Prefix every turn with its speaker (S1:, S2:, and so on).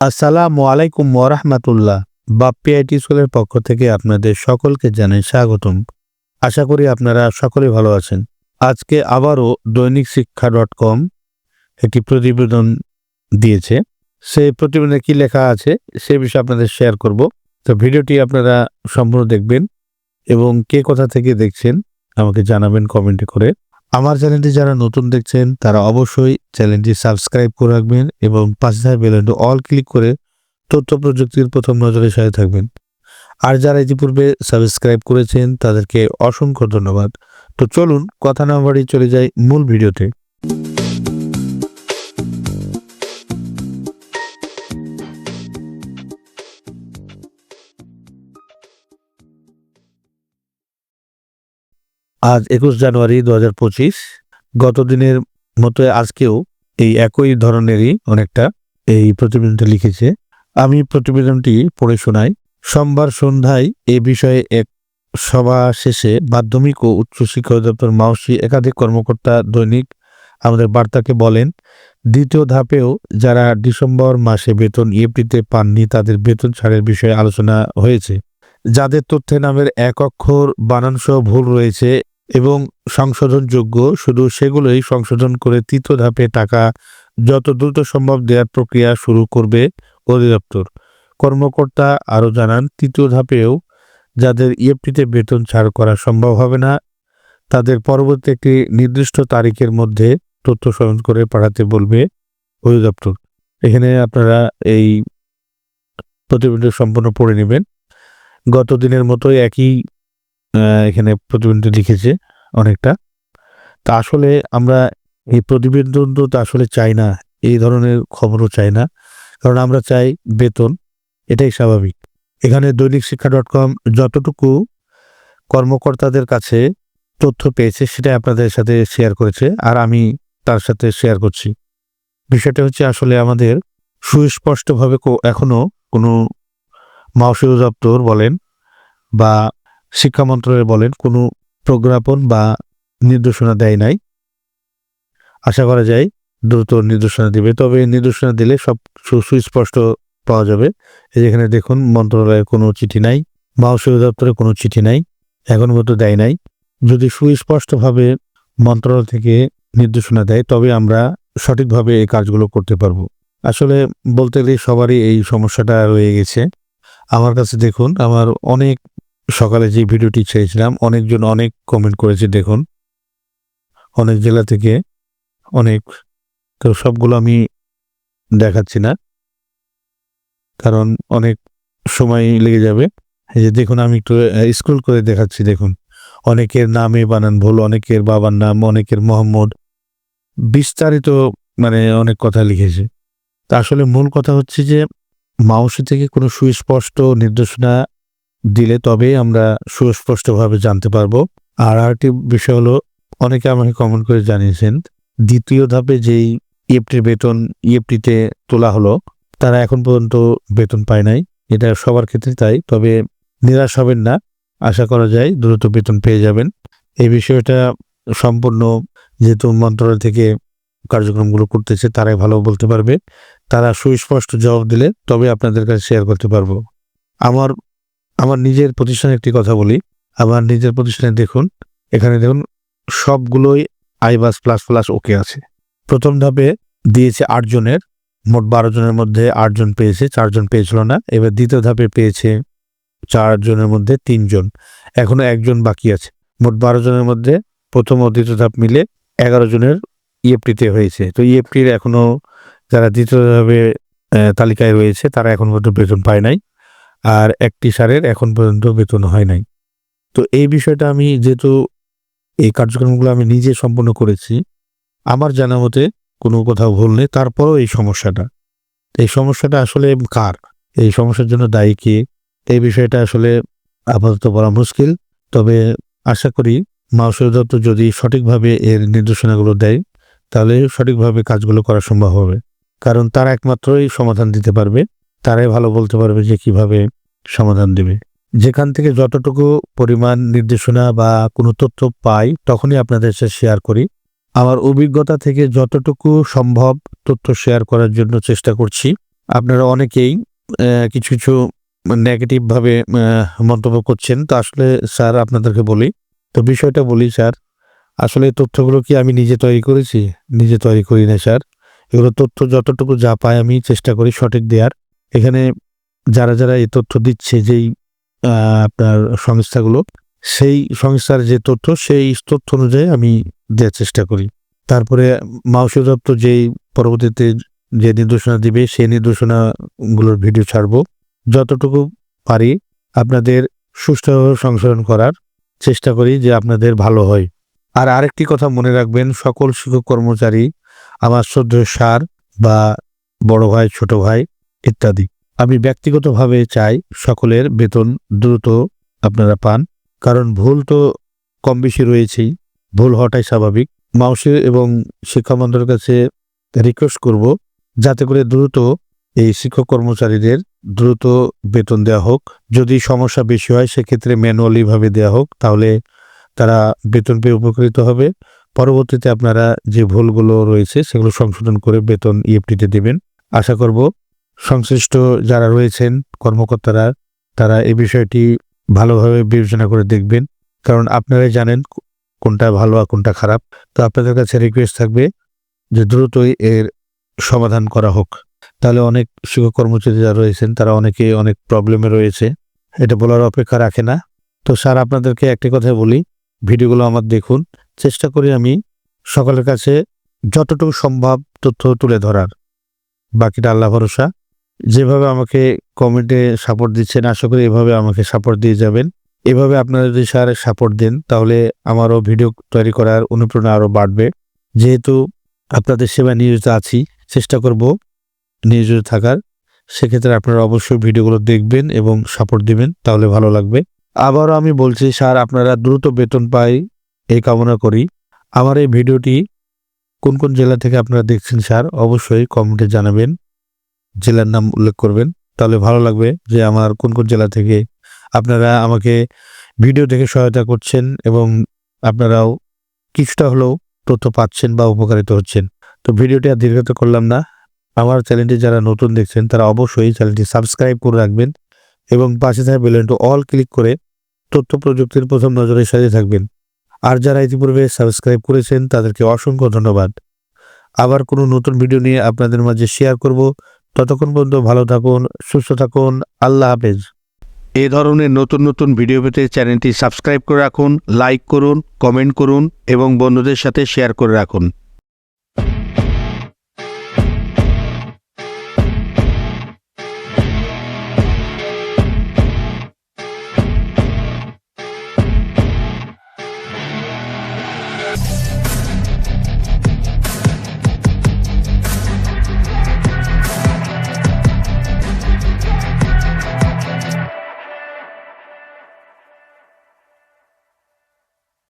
S1: আসসালামু আলাইকুম ওরহমাতুল্লাহ বাপ্পি আইটি স্কুলের পক্ষ থেকে আপনাদের সকলকে জানাই স্বাগতম। আশা করি আপনারা সকলে ভালো আছেন। আজকে আবারও দৈনিক শিক্ষা ডট কম একটি প্রতিবেদন দিয়েছে। সেই প্রতিবেদনে কি লেখা আছে সে বিষয়ে আপনাদের শেয়ার করব। তো ভিডিওটি আপনারা সম্পূর্ণ দেখবেন এবং কে কোথা থেকে দেখছেন আমাকে জানাবেন কমেন্টে করে। আমার চ্যানেলটি যারা নতুন দেখছেন, তারা অবশ্যই চ্যানেলটি সাবস্ক্রাইব করে রাখবেন এবং পাশে থাকা বেলনটি অল ক্লিক করে তথ্য প্রযুক্তির প্রথম নজরের সাথে থাকবেন। আর যারা ইতিপূর্বে সাবস্ক্রাইব করেছেন, তাদেরকে অসংখ্য ধন্যবাদ। তো চলুন, কথা না বাড়ি চলে যাই মূল ভিডিওতে। আজ একুশ জানুয়ারি দু হাজার পঁচিশ। গত দিনের মতো আজকেও এই একই ধরনেরই অনেকটা এই প্রতিবেদনটা লিখেছে। আমি প্রতিবেদনটি পড়ে শোনাই। সোমবার সন্ধ্যায় এ বিষয়ে এক সভা শেষে মাধ্যমিক ও উচ্চশিক্ষা অধিদপ্তর মাউসি একাধিক কর্মকর্তা দৈনিক আমাদের বার্তাকে বলেন, দ্বিতীয় ধাপেও যারা ডিসেম্বর মাসে বেতন ইএপিতে পাননি তাদের বেতন ছাড়ের বিষয়ে আলোচনা হয়েছে। যাদের তথ্যে নামের এক অক্ষর বানানসহ ভুল রয়েছে এবং সংশোধনযোগ্য, শুধু সেগুলোই সংশোধন করে তৃতীয় ধাপে টাকা যত দ্রুত সম্ভব দেওয়ার প্রক্রিয়া শুরু করবে অধিদপ্তর। কর্মকর্তা আরও জানান, তৃতীয় ধাপেও যাদের ইএফটিতে বেতন ছাড় করা সম্ভব হবে না, তাদের পরবর্তী একটি নির্দিষ্ট তারিখের মধ্যে তথ্য সংগ্রহ করে পাঠাতে বলবে অধিদপ্তর। এখানে আপনারা এই প্রতিবেদন সম্পূর্ণ পড়ে নেবেন। গত দিনের মতোই একই এখানে প্রতিবেদনটি লিখেছে অনেকটা। তা আসলে আমরা এই প্রতিবেদন তো আসলে চাই না, এই ধরনের খবরও চাই না। কারণ আমরা চাই বেতন, এটাই স্বাভাবিক। এখানে দৈনিক শিক্ষা ডট কম যতটুকু কর্মকর্তাদের কাছে তথ্য পেয়েছে, সেটাই আপনাদের সাথে শেয়ার করেছে আর আমি তার সাথে শেয়ার করছি। বিষয়টা হচ্ছে আসলে আমাদের সুস্পষ্টভাবে কো- এখনও কোনো মাউসী দপ্তর বলেন বা শিক্ষা মন্ত্রণালয় বলেন, কোনো প্রজ্ঞাপন বা নির্দেশনা দেয় নাই। আশা করা যায় দ্রুত নির্দেশনা দিবে, তবে নির্দেশনা দিলে সব সুস্পষ্ট পাওয়া যাবে। যেখানে দেখুন মন্ত্রণালয়ের কোনো চিঠি নাই মাউসী দপ্তরে কোনো চিঠি নাই, এখন মতো দেয় নাই। যদি সুস্পষ্টভাবে মন্ত্রণালয় থেকে নির্দেশনা দেয়, তবে আমরা সঠিকভাবে এই কাজগুলো করতে পারব। আসলে বলতে গেলে সবারই এই সমস্যাটা রয়ে গেছে। আমার কাছে দেখুন, আমার অনেক সকালে যে ভিডিওটি ছেড়েছিলাম অনেকজন অনেক কমেন্ট করেছে, দেখুন। অনেক জেলা থেকে অনেক, তো সবগুলো আমি দেখাচ্ছি না। কারণ অনেক সময় লেগে যাবে। এই যে দেখুন, আমি একটু স্ক্রল করে দেখাচ্ছি, দেখুন। অনেকের নামে বানান ভুল, অনেকের বাবার নাম, অনেকের মোহাম্মদ। বিস্তারিত মানে অনেক কথা লিখেছে। তা আসলে মূল কথা হচ্ছে যে, মাউসি থেকে কোনো সুস্পষ্ট নির্দেশনা দিলে তবে আমরা সুস্পষ্টভাবে জানতে পারব। আর আরেকটি বিষয় হলো, অনেকে আমাকে কমেন্ট করে জানিয়েছেন, দ্বিতীয় ধাপে যেই ইএফটির বেতন ইএফটিতে তোলা হলো, তারা এখন পর্যন্ত বেতন পায় নাই। এটা সবার ক্ষেত্রে তাই, তবে নিরাশ হবেন না। আশা করা যায় দ্রুত বেতন পেয়ে যাবেন। এই বিষয়টা সম্পূর্ণ যেহেতু মন্ত্রণালয় থেকে কার্যক্রমগুলো করতেছে, তারাই ভালো বলতে পারবে। তারা সুস্পষ্ট জবাব দিলে তবে আপনাদের কাছে শেয়ার করতে পারব। আমার আমার নিজের প্রতিষ্ঠানে একটি কথা বলি। আমার নিজের প্রতিষ্ঠানে দেখুন, এখানে দেখুন, সবগুলোই আইবাস প্লাস প্লাস ওকে আছে। প্রথম ধাপে দিয়েছে আটজনের মোট বারো জনের মধ্যে আটজন পেয়েছে চারজন পেয়েছিল না। এবার দ্বিতীয় ধাপে পেয়েছে চারজনের মধ্যে তিনজন এখনও একজন বাকি আছে। মোট বারো জনের মধ্যে প্রথম ও দ্বিতীয় ধাপ মিলে এগারো জনের ইএফটিতে হয়েছে। তো ইএফটির এখনও যারা দ্বিতীয় ধাপে তালিকায় রয়েছে, তারা এখন পর্যন্ত বেতন পায় নাই। আর একটি সারের এখন পর্যন্ত বেতন হয় নাই। তো এই বিষয়টা আমি যেহেতু এই কার্যক্রমগুলো আমি নিজে সম্পন্ন করেছি, আমার জানা মতে কোনো কোথাও ভুল নেই, তারপরও এই সমস্যাটা। এই সমস্যাটা আসলে কার? এই সমস্যার জন্য দায়ী কে? এই বিষয়টা আসলে আপাতত বলা মুশকিল, তবে আশা করি মাউসী দত্ত যদি সঠিকভাবে এর নির্দেশনাগুলো দেয়, তাহলে সঠিকভাবে কাজগুলো করা সম্ভব হবে। কারণ তারা একমাত্রই সমাধান দিতে পারবে। তারাই ভালো বলতে পারবে যে কীভাবে সমাধান দেবে। যেখান থেকে যতটুকু পরিমাণ নির্দেশনা বা কোনো তথ্য পাই, তখনই আপনাদের সাথে শেয়ার করি। আমার অভিজ্ঞতা থেকে যতটুকু সম্ভব তথ্য শেয়ার করার জন্য চেষ্টা করছি। আপনারা অনেকেই কিছু কিছু নেগেটিভভাবে মন্তব্য করছেন। তো আসলে স্যার আপনাদেরকে বলি, তো বিষয়টা বলি স্যার, আসলে তথ্যগুলো কি আমি নিজে তৈরি করেছি? নিজে তৈরি করি না স্যার। এগুলো তথ্য যতটুকু যা পাই আমি চেষ্টা করি সঠিক দেওয়ার। এখানে যারা যারা এই তথ্য দিচ্ছে যেই আপনার সংস্থাগুলো, সেই সংস্থার যে তথ্য, সেই তথ্য অনুযায়ী আমি দেওয়ার চেষ্টা করি। তারপরে মাউসি দপ্তর যেই পরবর্তীতে যে নির্দেশনা দিবে, সেই নির্দেশনাগুলোর ভিডিও ছাড়বো। যতটুকু পারি আপনাদের সুষ্ঠুভাবে সংশোধন করার চেষ্টা করি যে আপনাদের ভালো হয়। আর আরেকটি কথা মনে রাখবেন, সকল শিক্ষক কর্মচারী, আমার শ্রদ্ধেয় সার বা বড় ভাই, ছোট ভাই ইত্যাদি। আমি ব্যক্তিগতভাবে চাই সকলের বেতন দ্রুত আপনারা পান, কারণ ভুল তো কম বেশি রয়েছেই। ভুল হওয়াটাই স্বাভাবিক। মাউসি এবং শিক্ষা মন্ত্রের কাছে রিকোয়েস্ট করব, যাতে করে দ্রুত এই শিক্ষক কর্মচারীদের দ্রুত বেতন দেওয়া হোক। যদি সমস্যা বেশি হয়, সেক্ষেত্রে ম্যানুয়ালি ভাবে দেওয়া হোক, তাহলে তারা বেতন পেয়ে উপকৃত হবে। পরবর্তীতে আপনারা যে ভুলগুলো রয়েছে, সেগুলো সংশোধন করে বেতন ইএফটিতে দেবেন। আশা করব সংশ্লিষ্ট যারা রয়েছেন, কর্মকর্তারা, তারা এই বিষয়টি ভালোভাবে বিবেচনা করে দেখবেন। কারণ আপনারাই জানেন কোনটা ভালো আর কোনটা খারাপ। তো আপনাদের কাছে রিকোয়েস্ট থাকবে যে দ্রুতই এর সমাধান করা হোক। তাহলে অনেক শিক্ষক কর্মচারী যারা রয়েছেন, তারা অনেকে অনেক প্রবলেমে রয়েছে। এটা বলার অপেক্ষা রাখে না। তো স্যার, আপনাদেরকে একটি কথা বলি। ভিডিওগুলো আমার দেখুন। চেষ্টা করি আমি সকলের কাছে যতটুকু সম্ভব তথ্য তুলে ধরার। বাকিটা আল্লাহ ভরসা। যেভাবে আমাকে কমেন্টে সাপোর্ট দিচ্ছেন, আশা করি এভাবে আমাকে সাপোর্ট দিয়ে যাবেন। এভাবে আপনারা যদি স্যার সাপোর্ট দেন, তাহলে আমারও ভিডিও তৈরি করার অনুপ্রেরণা আরও বাড়বে। যেহেতু আপনাদের সেবা নিয়োজিত আছি, চেষ্টা করব নিয়োজিত থাকার। সেক্ষেত্রে আপনারা অবশ্যই ভিডিওগুলো দেখবেন এবং সাপোর্ট দিবেন, তাহলে ভালো লাগবে। আবারও আমি বলছি স্যার আপনারা দ্রুত বেতন পাই এই কামনা করি। আমার এই ভিডিওটি কোন কোন জেলা থেকে আপনারা দেখছেন স্যার অবশ্যই কমেন্টে জানাবেন। জেলার নাম উল্লেখ করবেন। তাহলে ভালো লাগবে যে আমার কোন কোন জেলা থেকে আপনারা আমাকে ভিডিও দেখে সহায়তা করছেন এবং আপনারাও কিছুটা হলেও তথ্য পাচ্ছেন বা উপকারিত হচ্ছেন। তো ভিডিওটি আর দীর্ঘত করলাম না। আমার চ্যানেলটি যারা নতুন দেখছেন, তারা অবশ্যই চ্যানেলটি সাবস্ক্রাইব করে রাখবেন এবং পাশে থাকা বেলনটি অল ক্লিক করে তথ্য প্রযুক্তির প্রথম নজরের সাথে থাকবেন। আর যারা ইতিপূর্বে সাবস্ক্রাইব করেছেন, তাদেরকে অসংখ্য ধন্যবাদ। আবার কোনো নতুন ভিডিও নিয়ে আপনাদের মাঝে শেয়ার করব। ততক্ষণ পর্যন্ত ভালো থাকুন, সুস্থ থাকুন, আল্লাহ হাফেজ।
S2: এ ধরনের নতুন নতুন ভিডিও পেতে চ্যানেলটি সাবস্ক্রাইব করে রাখুন, লাইক করুন, কমেন্ট করুন এবং বন্ধুদের সাথে শেয়ার করে রাখুন।